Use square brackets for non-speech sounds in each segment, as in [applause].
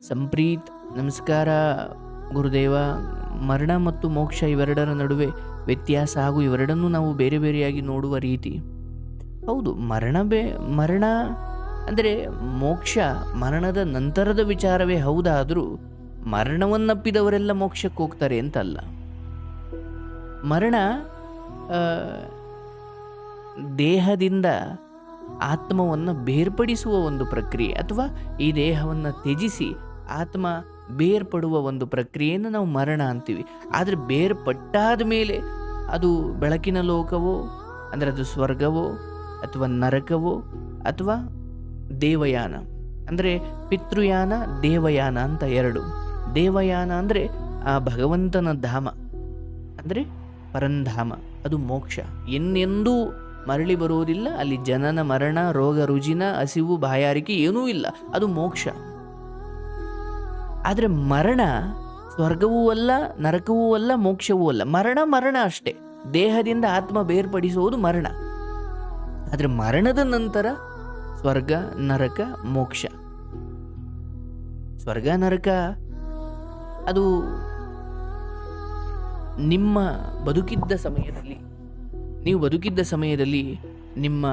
ಸಂಪ್ರೀತ್, ನಮಸ್ಕಾರ, ಗುರುದೇವ. ಮರಣ ಮತ್ತು ಮೋಕ್ಷ ಇವೆರಡರ ನಡುವೆ ವ್ಯತ್ಯಾಸ ಹಾಗೂ ಇವೆರಡನ್ನೂ ನಾವು ಬೇರೆ ಬೇರೆಯಾಗಿ ನೋಡುವ ರೀತಿ. ಹೌದು, ಮರಣ ಮರಣ ಅಂದರೆ ಮೋಕ್ಷ, ಮರಣದ ನಂತರದ ವಿಚಾರವೇ ಹೌದಾದರೂ ಮರಣವನ್ನಪ್ಪಿದವರೆಲ್ಲ ಮೋಕ್ಷಕ್ಕೆ ಹೋಗ್ತಾರೆ ಅಂತಲ್ಲ. ಮರಣ ದೇಹದಿಂದ ಆತ್ಮವನ್ನು ಬೇರ್ಪಡಿಸುವ ಒಂದು ಪ್ರಕ್ರಿಯೆ ಅಥವಾ ಈ ದೇಹವನ್ನು ತ್ಯಜಿಸಿ ಆತ್ಮ ಬೇರ್ಪಡುವ ಒಂದು ಪ್ರಕ್ರಿಯೆಯನ್ನು ನಾವು ಮರಣ ಅಂತೀವಿ. ಆದರೆ ಬೇರ್ಪಟ್ಟಾದ ಮೇಲೆ ಅದು ಬೆಳಕಿನ ಲೋಕವೋ, ಅಂದರೆ ಅದು ಸ್ವರ್ಗವೋ, ಅಥವಾ ನರಕವೋ, ಅಥವಾ ದೇವಯಾನ. ಅಂದರೆ ಪಿತೃಯಾನ, ದೇವಯಾನ ಅಂತ ಎರಡು. ದೇವಯಾನ ಅಂದರೆ ಆ ಭಗವಂತನ ಧಾಮ. ಅಂದರೆ ಪರಂಧಾಮ, ಅದು ಮೋಕ್ಷ. ಎನ್ನೆಂದೂ ಮರಳಿ ಬರುವುದಿಲ್ಲ ಅಲ್ಲಿ ಜನನ, ಮರಣ, ರೋಗ, ರುಜಿನ, ಹಸಿವು, ಬಾಯಾರಿಕೆ ಏನೂ ಇಲ್ಲ. ಅದು ಮೋಕ್ಷ. ಆದರೆ ಮರಣ ಸ್ವರ್ಗವೂ ಅಲ್ಲ, ನರಕವೂ ಅಲ್ಲ, ಮೋಕ್ಷವೂ ಅಲ್ಲ. ಮರಣ ಮರಣ ಅಷ್ಟೇ. ದೇಹದಿಂದ ಆತ್ಮ ಬೇರ್ಪಡಿಸುವುದು ಮರಣ. ಆದರೆ ಮರಣದ ನಂತರ ಸ್ವರ್ಗ, ನರಕ, ಮೋಕ್ಷ. ಸ್ವರ್ಗ, ನರಕ, ಅದು ನಿಮ್ಮ ಬದುಕಿದ್ದ ಸಮಯದಲ್ಲಿ, ನೀವು ಬದುಕಿದ್ದ ಸಮಯದಲ್ಲಿ ನಿಮ್ಮ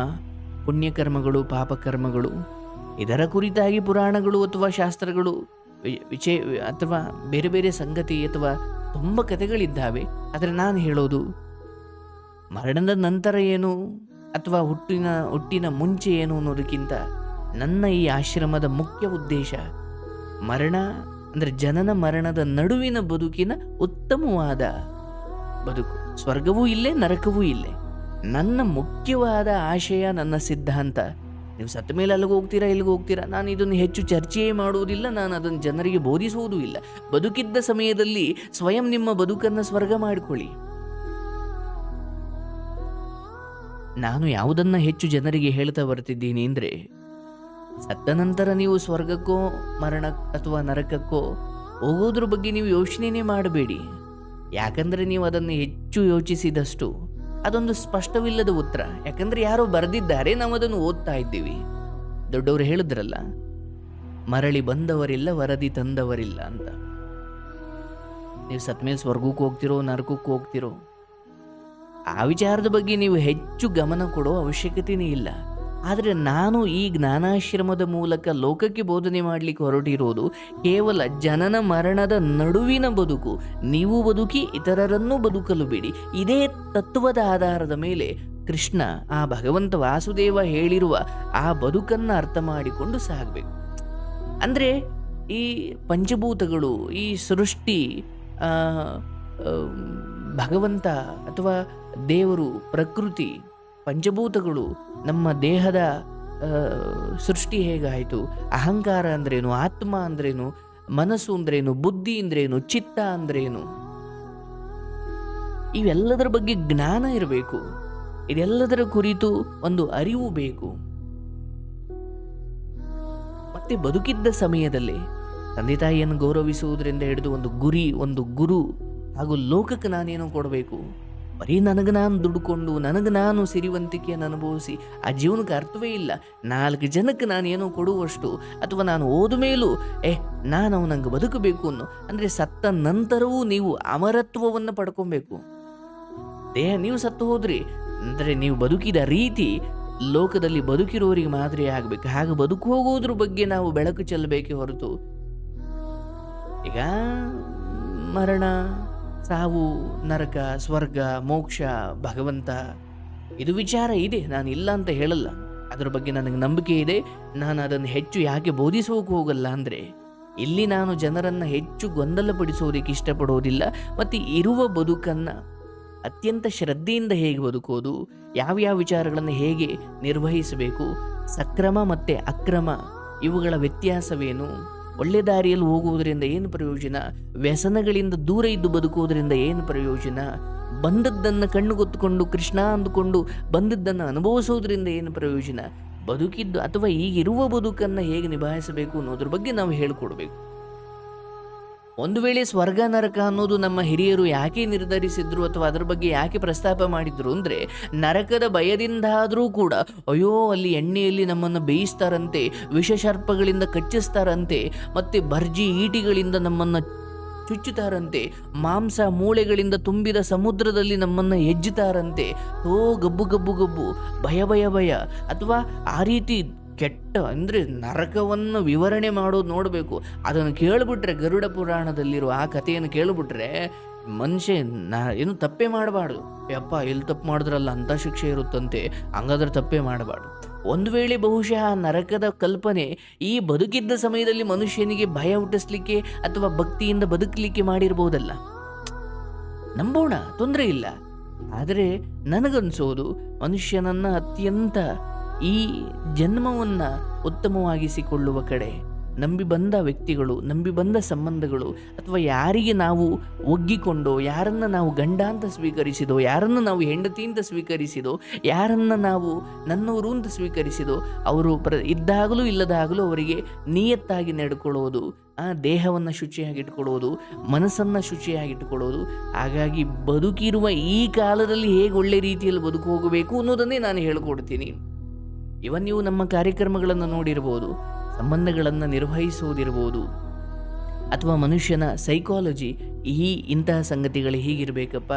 ಪುಣ್ಯಕರ್ಮಗಳು, ಪಾಪಕರ್ಮಗಳು, ಇದರ ಕುರಿತಾಗಿ ಪುರಾಣಗಳು ಅಥವಾ ಶಾಸ್ತ್ರಗಳು ವಿ- ವಿಚೇ ಅಥವಾ ಬೇರೆ ಬೇರೆ ಸಂಗತಿ ಅಥವಾ ತುಂಬ ಕಥೆಗಳಿದ್ದಾವೆ, ಆದರೆ ನಾನು ಹೇಳೋದು ಮರಣದ ನಂತರ ಏನು, ಅಥವಾ ಹುಟ್ಟಿನ ಹುಟ್ಟಿನ ಮುಂಚೆ ಏನು ಅನ್ನೋದಕ್ಕಿಂತ ನನ್ನ ಈ ಆಶ್ರಮದ ಮುಖ್ಯ ಉದ್ದೇಶ ಮರಣ, ಅಂದರೆ ಜನನ ಮರಣದ ನಡುವಿನ ಬದುಕಿನ ಉತ್ತಮವಾದ ಬದುಕು. ಸ್ವರ್ಗವೂ ಇಲ್ಲೇ, ನರಕವೂ ಇಲ್ಲೇ. ನನ್ನ ಮುಖ್ಯವಾದ ಆಶಯ, ನನ್ನ ಸಿದ್ಧಾಂತ ನೀವು ಸತ್ತ ಮೇಲೆ ಅಲ್ಲಿಗೆ ಹೋಗ್ತೀರಾ, ಇಲ್ಲಿಗೆ ಹೋಗ್ತೀರಾ? ನಾನು ಇದನ್ನು ಹೆಚ್ಚು ಚರ್ಚೆಯೇ ಮಾಡುವುದಿಲ್ಲ, ನಾನು ಅದನ್ನು ಜನರಿಗೆ ಬೋಧಿಸುವುದೂ ಇಲ್ಲ. ಬದುಕಿದ್ದ ಸಮಯದಲ್ಲಿ ಸ್ವಯಂ ನಿಮ್ಮ ಬದುಕನ್ನು ಸ್ವರ್ಗ ಮಾಡಿಕೊಳ್ಳಿ. ನಾನು ಯಾವುದನ್ನು ಹೆಚ್ಚು ಜನರಿಗೆ ಹೇಳ್ತಾ ಬರ್ತಿದ್ದೀನಿ ಅಂದರೆ, ಸತ್ತ ನಂತರ ನೀವು ಸ್ವರ್ಗಕ್ಕೋ, ಮರಣ ಅಥವಾ ನರಕಕ್ಕೋ ಹೋಗೋದ್ರ ಬಗ್ಗೆ ನೀವು ಯೋಚನೆನೇ ಮಾಡಬೇಡಿ. ಯಾಕಂದರೆ ನೀವು ಅದನ್ನು ಹೆಚ್ಚು ಯೋಚಿಸಿದಷ್ಟು ಅದೊಂದು ಸ್ಪಷ್ಟವಿಲ್ಲದ ಉತ್ತರ. ಯಾಕಂದ್ರೆ ಯಾರೋ ಬರೆದಿದ್ದಾರೆ ನಾವು ಅದನ್ನು ಓದ್ತಾ ಇದ್ದೀವಿ. ದೊಡ್ಡವರು ಹೇಳಿದ್ರಲ್ಲ, ಮರಳಿ ಬಂದವರಿಲ್ಲ, ವರದಿ ತಂದವರಿಲ್ಲ ಅಂತ. ನೀವು ಸತ್ಮೇಲೆ ಸ್ವರ್ಗಕ್ಕೆ ಹೋಗ್ತಿರೋ, ನರಕಕ್ಕೆ ಹೋಗ್ತಿರೋ, ಆ ವಿಚಾರದ ಬಗ್ಗೆ ನೀವು ಹೆಚ್ಚು ಗಮನ ಕೊಡೋ ಅವಶ್ಯಕತೆಯೇ ಇಲ್ಲ. ಆದರೆ ನಾನು ಈ ಜ್ಞಾನಾಶ್ರಮದ ಮೂಲಕ ಲೋಕಕ್ಕೆ ಬೋಧನೆ ಮಾಡಲಿಕ್ಕೆ ಹೊರಟಿರೋದು ಕೇವಲ ಜನನ ಮರಣದ ನಡುವಿನ ಬದುಕು. ನೀವು ಬದುಕಿ ಇತರರನ್ನು ಬದುಕಲು ಬಿಡಿ. ಇದೇ ತತ್ವದ ಆಧಾರದ ಮೇಲೆ ಕೃಷ್ಣ, ಆ ಭಗವಂತ ವಾಸುದೇವ ಹೇಳಿರುವ ಆ ಬದುಕನ್ನು ಅರ್ಥ ಮಾಡಿಕೊಂಡು ಸಾಗಬೇಕು. ಅಂದರೆ ಈ ಪಂಚಭೂತಗಳು, ಈ ಸೃಷ್ಟಿ ಭಗವಂತ ಅಥವಾ ದೇವರು, ಪ್ರಕೃತಿ ಪಂಚಭೂತಗಳು ನಮ್ಮ ದೇಹದ ಸೃಷ್ಟಿ ಹೇಗಾಯಿತು? ಅಹಂಕಾರ ಅಂದ್ರೇನು? ಆತ್ಮ ಅಂದ್ರೇನು? ಮನಸ್ಸು ಅಂದ್ರೇನು? ಬುದ್ಧಿ ಅಂದ್ರೇನು? ಚಿತ್ತ ಅಂದ್ರೇನು? ಇವೆಲ್ಲದರ ಬಗ್ಗೆ ಜ್ಞಾನ ಇರಬೇಕು. ಇದೆಲ್ಲದರ ಕುರಿತು ಒಂದು ಅರಿವು ಬೇಕು. ಮತ್ತೆ ಬದುಕಿದ್ದ ಸಮಯದಲ್ಲಿ ತಂದೆ ತಾಯಿಯನ್ನು ಗೌರವಿಸುವುದರಿಂದ ಹಿಡಿದು ಒಂದು ಗುರಿ, ಒಂದು ಗುರು ಹಾಗೂ ಲೋಕಕ್ಕೆ ನಾನೇನು ಕೊಡಬೇಕು? ಬರೀ ನನಗೆ ನಾನು ದುಡ್ಕೊಂಡು, ನನಗೆ ನಾನು ಸಿರಿವಂತಿಕೆಯನ್ನು ಅನುಭವಿಸಿ ಆ ಜೀವನಕ್ಕೆ ಅರ್ಥವೇ ಇಲ್ಲ. ನಾಲ್ಕು ಜನಕ್ಕೆ ನಾನು ಏನೋ ಕೊಡುವಷ್ಟು ಅಥವಾ ನಾನು ಓದ ಮೇಲೂ, ಏ, ನಾನು ಅವನಂಗೆ ಬದುಕಬೇಕು ಅನ್ನೋ, ಅಂದರೆ ಸತ್ತ ನಂತರವೂ ನೀವು ಅಮರತ್ವವನ್ನು ಪಡ್ಕೊಬೇಕು. ದೇಹ ನೀವು ಸತ್ತು ಹೋದ್ರಿ. ಅಂದರೆ ನೀವು ಬದುಕಿದ ರೀತಿ ಲೋಕದಲ್ಲಿ ಬದುಕಿರೋರಿಗೆ ಮಾದರಿ ಆಗಬೇಕು. ಹಾಗೆ ಬದುಕು ಹೋಗೋದ್ರ ಬಗ್ಗೆ ನಾವು ಬೆಳಕು ಚೆಲ್ಲಬೇಕೇ ಹೊರತು. ಈಗ ಮರಣ ಸಾವು, ನರಕ, ಸ್ವರ್ಗ, ಮೋಕ್ಷ, ಭಗವಂತ. ಇದು ವಿಚಾರ ಇದೆ, ನಾನು ಇಲ್ಲ ಅಂತ ಹೇಳಲ್ಲ. ಅದರ ಬಗ್ಗೆ ನನಗೆ ನಂಬಿಕೆ ಇದೆ. ನಾನು ಅದನ್ನು ಹೆಚ್ಚು ಯಾಕೆ ಬೋಧಿಸೋಕೆ ಹೋಗಲ್ಲ ಅಂದರೆ, ಇಲ್ಲಿ ನಾನು ಜನರನ್ನು ಹೆಚ್ಚು ಗೊಂದಲಪಡಿಸೋದಕ್ಕೆ ಇಷ್ಟಪಡೋದಿಲ್ಲ. ಮತ್ತು ಇರುವ ಬದುಕನ್ನು ಅತ್ಯಂತ ಶ್ರದ್ಧೆಯಿಂದ ಹೇಗೆ ಬದುಕೋದು ಯಾವ್ಯಾವ ವಿಚಾರಗಳನ್ನು ಹೇಗೆ ನಿರ್ವಹಿಸಬೇಕು, ಸಕ್ರಮ ಮತ್ತು ಅಕ್ರಮ ಇವುಗಳ ವ್ಯತ್ಯಾಸವೇನು? ಒಳ್ಳೆ ದಾರಿಯಲ್ಲಿ ಹೋಗುವುದರಿಂದ ಏನು ಪ್ರಯೋಜನ? ವ್ಯಸನಗಳಿಂದ ದೂರ ಇದ್ದು ಬದುಕುವುದರಿಂದ ಏನು ಪ್ರಯೋಜನ? ಬಂದದ್ದನ್ನು ಕಣ್ಣುಗೊತ್ತುಕೊಂಡು, ಕೃಷ್ಣ ಅಂದುಕೊಂಡು ಬಂದದ್ದನ್ನು ಅನುಭವಿಸೋದ್ರಿಂದ ಏನು ಪ್ರಯೋಜನ? ಬದುಕಿದ್ದು ಅಥವಾ ಈಗಿರುವ ಬದುಕನ್ನು ಹೇಗೆ ನಿಭಾಯಿಸಬೇಕು ಅನ್ನೋದ್ರ ಬಗ್ಗೆ ನಾವು ಹೇಳಿಕೊಡ್ಬೇಕು. ಒಂದು ವೇಳೆ ಸ್ವರ್ಗ ನರಕ ಅನ್ನೋದು ನಮ್ಮ ಹಿರಿಯರು ಯಾಕೆ ನಿರ್ಧರಿಸಿದ್ರು ಅಥವಾ ಅದರ ಬಗ್ಗೆ ಯಾಕೆ ಪ್ರಸ್ತಾಪ ಮಾಡಿದ್ರು ಅಂದರೆ ನರಕದ ಭಯದಿಂದಾದರೂ ಕೂಡ, ಅಯ್ಯೋ, ಅಲ್ಲಿ ಎಣ್ಣೆಯಲ್ಲಿ ನಮ್ಮನ್ನು ಬೇಯಿಸ್ತಾರಂತೆ ವಿಷಸರ್ಪಗಳಿಂದ ಕಚ್ಚಿಸ್ತಾರಂತೆ, ಮತ್ತು ಭರ್ಜಿ ಈಟಿಗಳಿಂದ ನಮ್ಮನ್ನು ಚುಚ್ಚುತ್ತಾರಂತೆ, ಮಾಂಸ ಮೂಳೆಗಳಿಂದ ತುಂಬಿದ ಸಮುದ್ರದಲ್ಲಿ ನಮ್ಮನ್ನು ಎಜ್ಜುತ್ತಾರಂತೆ ಓ ಗಬ್ಬು ಗಬ್ಬು ಗಬ್ಬು, ಭಯ ಭಯ ಭಯ, ಅಥವಾ ಆ ರೀತಿ ಕೆಟ್ಟ ಅಂದರೆ ನರಕವನ್ನು ವಿವರಣೆ ಮಾಡೋದು ನೋಡಬೇಕು. ಅದನ್ನು ಕೇಳಿಬಿಟ್ರೆ ಗರುಡ ಪುರಾಣದಲ್ಲಿರುವ ಆ ಕಥೆಯನ್ನು ಕೇಳಿಬಿಟ್ರೆ ಮನುಷ್ಯ ನಾ, ಏನು ತಪ್ಪೇ ಮಾಡಬಾರ್ದು. ಯಪ್ಪ, ಎಲ್ಲಿ ತಪ್ಪು ಮಾಡಿದ್ರಲ್ಲ ಅಂಥ ಶಿಕ್ಷೆ ಇರುತ್ತಂತೆ. ಹಂಗಾದ್ರೆ ತಪ್ಪೇ ಮಾಡಬಾರ್ದು. ಒಂದು ವೇಳೆ ಬಹುಶಃ ನರಕದ ಕಲ್ಪನೆ ಈ ಬದುಕಿದ್ದ ಸಮಯದಲ್ಲಿ ಮನುಷ್ಯನಿಗೆ ಭಯ ಹುಟ್ಟಿಸ್ಲಿಕ್ಕೆ ಅಥವಾ ಭಕ್ತಿಯಿಂದ ಬದುಕಲಿಕ್ಕೆ ಮಾಡಿರ್ಬೋದಲ್ಲ. ನಂಬೋಣ, ತೊಂದರೆ ಇಲ್ಲ. ಆದರೆ ನನಗನ್ಸೋದು ಮನುಷ್ಯನನ್ನ ಅತ್ಯಂತ ಈ ಜನ್ಮವನ್ನು ಉತ್ತಮವಾಗಿಸಿಕೊಳ್ಳುವ ಕಡೆ ನಂಬಿ ಬಂದ ವ್ಯಕ್ತಿಗಳು, ನಂಬಿ ಬಂದ ಸಂಬಂಧಗಳು ಅಥವಾ ಯಾರಿಗೆ ನಾವು ಒಗ್ಗಿಕೊಂಡೋ, ಯಾರನ್ನು ನಾವು ಗಂಡ ಅಂತ ಸ್ವೀಕರಿಸಿದೋ, ಯಾರನ್ನು ನಾವು ಹೆಂಡತಿಯಿಂದ ಸ್ವೀಕರಿಸಿದೋ, ಯಾರನ್ನು ನಾವು ನನ್ನವರು ಅಂತ ಸ್ವೀಕರಿಸಿದೋ, ಅವರು ಪ್ರ ಇದ್ದಾಗಲೂ ಇಲ್ಲದಾಗಲೂ ಅವರಿಗೆ ನಿಯತ್ತಾಗಿ ನಡ್ಕೊಳ್ಳೋದು, ಆ ದೇಹವನ್ನು ಶುಚಿಯಾಗಿಟ್ಕೊಳ್ಳೋದು, ಮನಸ್ಸನ್ನು ಶುಚಿಯಾಗಿಟ್ಕೊಳ್ಳೋದು. ಹಾಗಾಗಿ ಬದುಕಿರುವ ಈ ಕಾಲದಲ್ಲಿ ಹೇಗೆ ಒಳ್ಳೆ ರೀತಿಯಲ್ಲಿ ಬದುಕು ಹೋಗಬೇಕು ಅನ್ನೋದನ್ನೇ ನಾನು ಹೇಳ್ಕೊಡ್ತೀನಿ. ಇವನ್ ನೀವು ನಮ್ಮ ಕಾರ್ಯಕ್ರಮಗಳನ್ನು ನೋಡಿರ್ಬೋದು, ಸಂಬಂಧಗಳನ್ನು ನಿರ್ವಹಿಸುವುದಿರ್ಬೋದು. ಅಥವಾ ಮನುಷ್ಯನ ಸೈಕಾಲಜಿ ಈ ಇಂತಹ ಸಂಗತಿಗಳು ಹೀಗಿರಬೇಕಪ್ಪ,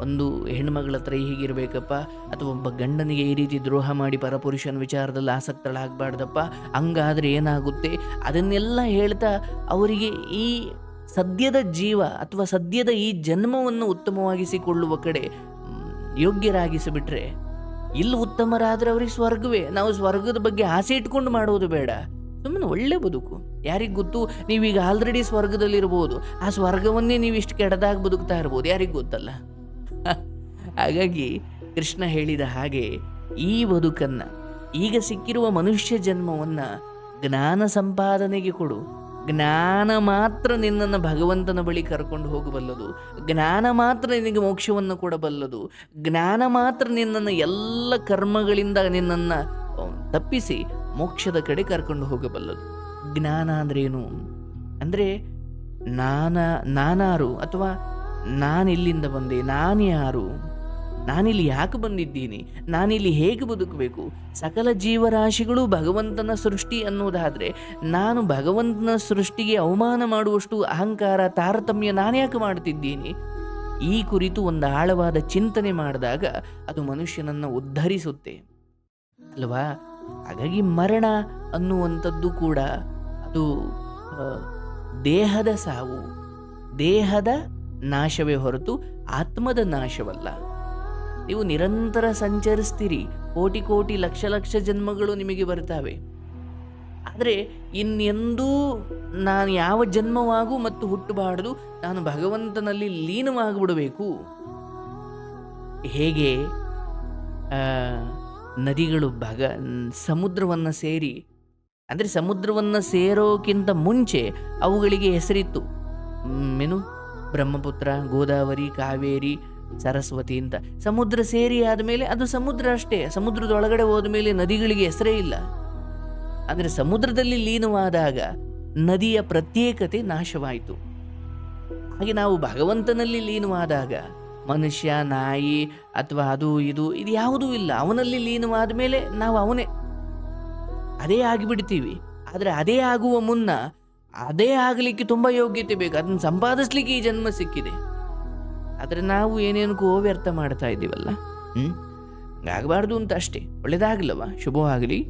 ಒಂದು ಹೆಣ್ಮಗಳ ಹತ್ರ ಹೀಗಿರಬೇಕಪ್ಪ, ಅಥವಾ ಒಬ್ಬ ಗಂಡನಿಗೆ ಈ ರೀತಿ ದ್ರೋಹ ಮಾಡಿ ಪರಪುರುಷನ ವಿಚಾರದಲ್ಲಿ ಆಸಕ್ತಳಾಗಬಾರ್ದಪ್ಪ, ಹಂಗಾದರೆ ಏನಾಗುತ್ತೆ? ಅದನ್ನೆಲ್ಲ ಹೇಳ್ತಾ ಅವರಿಗೆ ಈ ಸದ್ಯದ ಜೀವ ಅಥವಾ ಸದ್ಯದ ಈ ಜನ್ಮವನ್ನು ಉತ್ತಮವಾಗಿಸಿಕೊಳ್ಳುವ ಕಡೆ ಯೋಗ್ಯರಾಗಿಸಿಬಿಟ್ರೆ ಇಲ್ಲಿ ಉತ್ತಮರಾದ್ರೆ ಅವ್ರಿಗೆ ಸ್ವರ್ಗವೇ. ನಾವು ಸ್ವರ್ಗದ ಬಗ್ಗೆ ಆಸೆ ಇಟ್ಕೊಂಡು ಮಾಡೋದು ಬೇಡ. ಸುಮ್ಮನೆ ಒಳ್ಳೆ ಬದುಕು. ಯಾರಿಗೆ ಗೊತ್ತು? ನೀವೀಗ ಆಲ್ರೆಡಿ ಸ್ವರ್ಗದಲ್ಲಿರ್ಬೋದು. ಆ ಸ್ವರ್ಗವನ್ನೇ ನೀವು ಇಷ್ಟು ಕೆಡದಾಗ ಬದುಕ್ತಾ ಇರ್ಬೋದು. ಯಾರಿಗೆ ಗೊತ್ತಲ್ಲ? [laughs] ಹಾಗಾಗಿ ಕೃಷ್ಣ ಹೇಳಿದ ಹಾಗೆ ಈ ಬದುಕನ್ನು, ಈಗ ಸಿಕ್ಕಿರುವ ಮನುಷ್ಯ ಜನ್ಮವನ್ನು ಜ್ಞಾನ ಸಂಪಾದನೆಗೆ ಕೊಡು. ಜ್ಞಾನ ಮಾತ್ರ ನಿನ್ನನ್ನು ಭಗವಂತನ ಬಳಿ ಕರ್ಕೊಂಡು ಹೋಗಬಲ್ಲದು ಜ್ಞಾನ ಮಾತ್ರ ನಿನಗೆ ಮೋಕ್ಷವನ್ನು ಕೊಡಬಲ್ಲದು ಜ್ಞಾನ ಮಾತ್ರ ನಿನ್ನನ್ನು ಎಲ್ಲ ಕರ್ಮಗಳಿಂದ ನಿನ್ನನ್ನು ತಪ್ಪಿಸಿ ಮೋಕ್ಷದ ಕಡೆ ಕರ್ಕೊಂಡು ಹೋಗಬಲ್ಲದು ಜ್ಞಾನ ಅಂದ್ರೇನು ಅಂದರೆ ನಾನ, ನಾನಾರು ಅಥವಾ ನಾನಿಲ್ಲಿಂದ ಬಂದೆ ನಾನು ಯಾರು ನಾನಿಲ್ಲಿ ಯಾಕೆ ಬಂದಿದ್ದೀನಿ? ನಾನಿಲ್ಲಿ ಹೇಗೆ ಬದುಕಬೇಕು? ಸಕಲ ಜೀವರಾಶಿಗಳು ಭಗವಂತನ ಸೃಷ್ಟಿ ಅನ್ನೋದಾದರೆ ನಾನು ಭಗವಂತನ ಸೃಷ್ಟಿಗೆ ಅವಮಾನ ಮಾಡುವಷ್ಟು ಅಹಂಕಾರ, ತಾರತಮ್ಯ ನಾನ್ಯಾಕೆ ಮಾಡ್ತಿದ್ದೀನಿ? ಈ ಕುರಿತು ಒಂದು ಆಳವಾದ ಚಿಂತನೆ ಮಾಡಿದಾಗ ಅದು ಮನುಷ್ಯನನ್ನು ಉದ್ಧರಿಸುತ್ತೆ. ಅಲ್ವಾ? ಹಾಗಾಗಿ ಮರಣ ಅನ್ನುವಂಥದ್ದು ಕೂಡ ಅದು ದೇಹದ ಸಾವು. ದೇಹದ ನಾಶವೇ ಹೊರತು ಆತ್ಮದ ನಾಶವಲ್ಲ. ನೀವು ನಿರಂತರ ಸಂಚರಿಸ್ತೀರಿ. ಕೋಟಿ ಕೋಟಿ ಲಕ್ಷ ಲಕ್ಷ ಜನ್ಮಗಳು ನಿಮಗೆ ಬರ್ತವೆ ಆದರೆ ಇನ್ನೆಂದೂ ನಾನು ಯಾವ ಜನ್ಮವಾಗೂ ಮತ್ತು ಹುಟ್ಟಬಾರದು. ನಾನು ಭಗವಂತನಲ್ಲಿ ಲೀನವಾಗಿಬಿಡಬೇಕು. ಹೇಗೆ? ನದಿಗಳು ಭಗ, ಸಮುದ್ರವನ್ನು ಸೇರಿ. ಅಂದರೆ ಸಮುದ್ರವನ್ನು ಸೇರೋಕ್ಕಿಂತ ಮುಂಚೆ ಅವುಗಳಿಗೆ ಹೆಸರಿತ್ತು. ಮೇನು ಬ್ರಹ್ಮಪುತ್ರ, ಗೋದಾವರಿ, ಕಾವೇರಿ ಸರಸ್ವತಿ ಅಂತ. ಸಮುದ್ರ ಸೇರಿ ಆದಮೇಲೆ ಅದು ಸಮುದ್ರ ಅಷ್ಟೇ. ಸಮುದ್ರದೊಳಗಡೆ ಹೋದ ಮೇಲೆ ನದಿಗಳಿಗೆ ಹೆಸರೇ ಇಲ್ಲ. ಆದರೆ ಸಮುದ್ರದಲ್ಲಿ ಲೀನವಾದಾಗ ನದಿಯ ಪ್ರತ್ಯೇಕತೆ ನಾಶವಾಯಿತು. ಹಾಗೆ ನಾವು ಭಗವಂತನಲ್ಲಿ ಲೀನವಾದಾಗ ಮನುಷ್ಯ, ನಾಯಿ ಅಥವಾ ಅದು ಇದು ಇದು ಯಾವುದೂ ಇಲ್ಲ. ಅವನಲ್ಲಿ ಲೀನವಾದ ಮೇಲೆ ನಾವು ಅವನೇ. ಅದೇ ಆಗಿಬಿಡ್ತೀವಿ. ಆದರೆ ಅದೇ ಆಗುವ ಮುನ್ನ ಅದೇ ಆಗಲಿಕ್ಕೆ ತುಂಬ ಯೋಗ್ಯತೆ ಬೇಕು. ಅದನ್ನು ಸಂಪಾದಿಸ್ಲಿಕ್ಕೆ ಈ ಜನ್ಮ ಸಿಕ್ಕಿದೆ. ಆದರೆ ನಾವು ಏನೇನಕ್ಕೂ ವ್ಯರ್ಥ ಮಾಡ್ತಾ ಇದ್ದೀವಲ್ಲ? ಹ್ಞೂ ಆಗಬಾರ್ದು ಅಂತ ಅಷ್ಟೇ. ಒಳ್ಳೆಯದಾಗಲವ ಶುಭವಾಗಲಿ.